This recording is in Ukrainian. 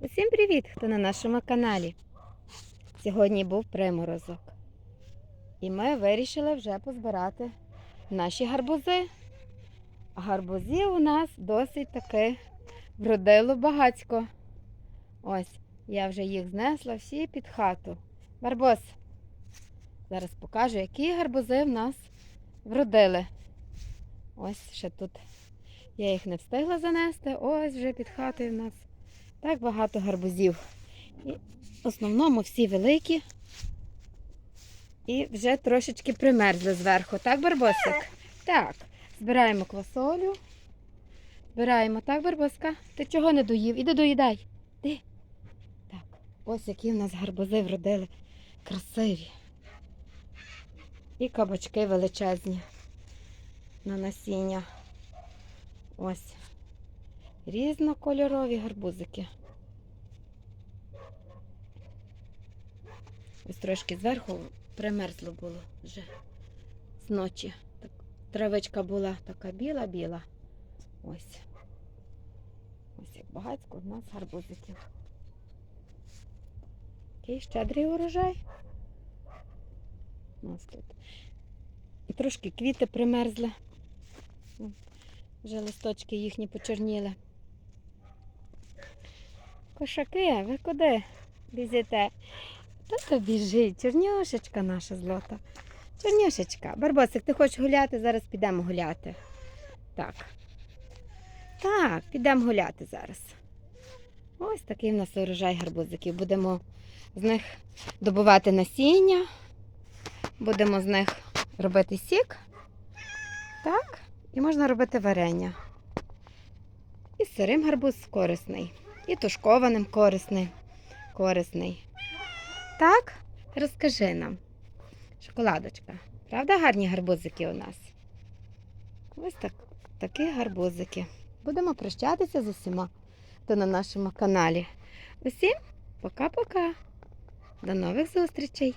Усім привіт, хто на нашому каналі. Сьогодні був приморозок. І ми вирішили вже позбирати наші гарбузи. Гарбузів у нас досить таки вродило багацько. Ось, я вже їх знесла всі під хату. Барбос. Зараз покажу, які гарбузи в нас вродили. Ось ще тут. Я їх не встигла занести. Ось вже під хатою в нас так багато гарбузів. І в основному всі великі. І вже трошечки примерзли зверху. Так, Барбосик? Так. Збираємо квасолю. Збираємо, так, Барбоска? Ти чого не доїв? Іди доїдай. Ти. Так, ось які в нас гарбузи вродили. Красиві. І кабачки величезні на насіння. Ось. Різнокольорові гарбузики. Ось трошки зверху примерзло було вже з ночі. Так, травичка була така біла-біла. Ось. Ось як багатько в нас гарбузиків. Такий щедрий урожай. Ось тут. І трошки квіти примерзли. Вже листочки їхні почорніли. Кошаки, ви куди біжите? Та то біжить, чорнюшечка наша злота. Чорнюшечка. Барбосик, ти хочеш гуляти? Зараз підемо гуляти. Так. Так, підемо гуляти зараз. Ось такий в нас урожай гарбузиків. Будемо з них добувати насіння, будемо з них робити сік. Так, і можна робити варення. І сирим гарбуз корисний, і тушкованим корисний. корисний. Так, розкажи нам, шоколадочка. Правда гарні гарбузики у нас? Ось так, такі гарбузики. Будемо прощатися з усіма, хто на нашому каналі. Усім пока-пока. До нових зустрічей!